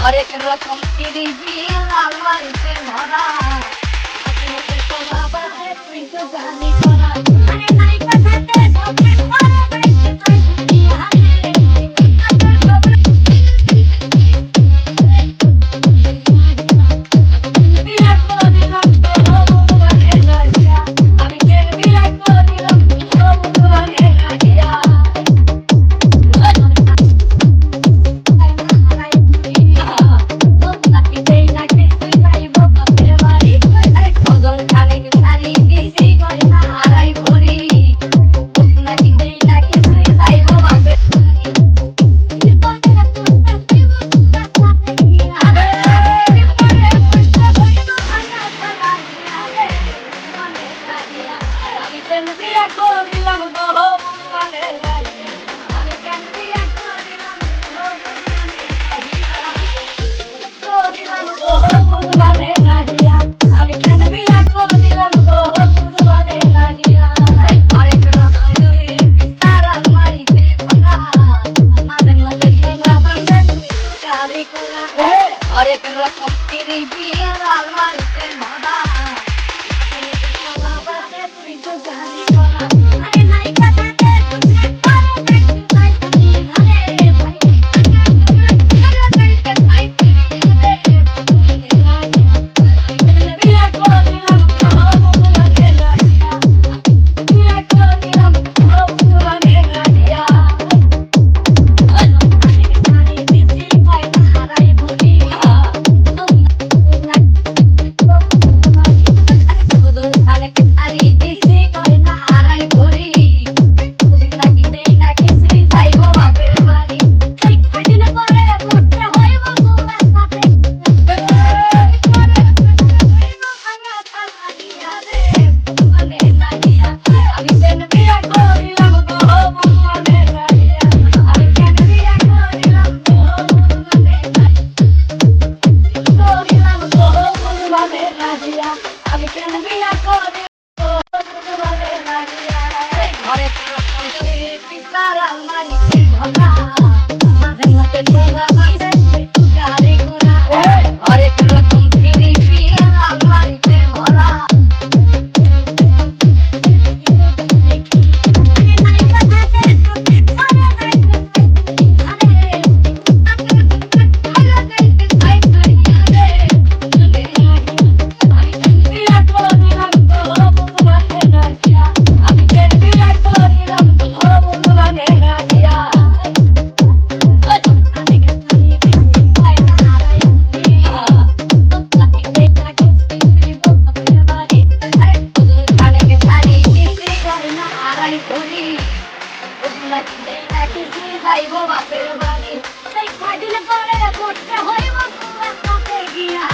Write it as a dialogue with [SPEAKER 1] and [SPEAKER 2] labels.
[SPEAKER 1] হরেক রকম তিরিবি আমার ভরা জানি হরেক রকম তিরি বিয়ে আলমারিতে ভরা তুই para থাকবে নাকি যাইব বাপের বাড়ি তাই কাটলে পরে করতে হইব তোমার সাথে গিয়া